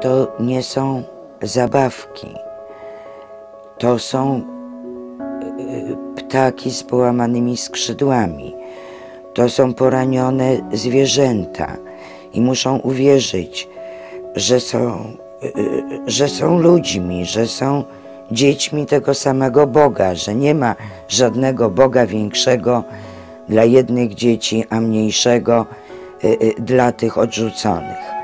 To nie są zabawki. To są e, ptaki z połamanymi skrzydłami. To są poranione zwierzęta i muszą uwierzyć, że są, e, e, że są ludźmi, że są dziećmi tego samego Boga, że nie ma żadnego Boga większego dla jednych dzieci, a mniejszego dla tych odrzuconych.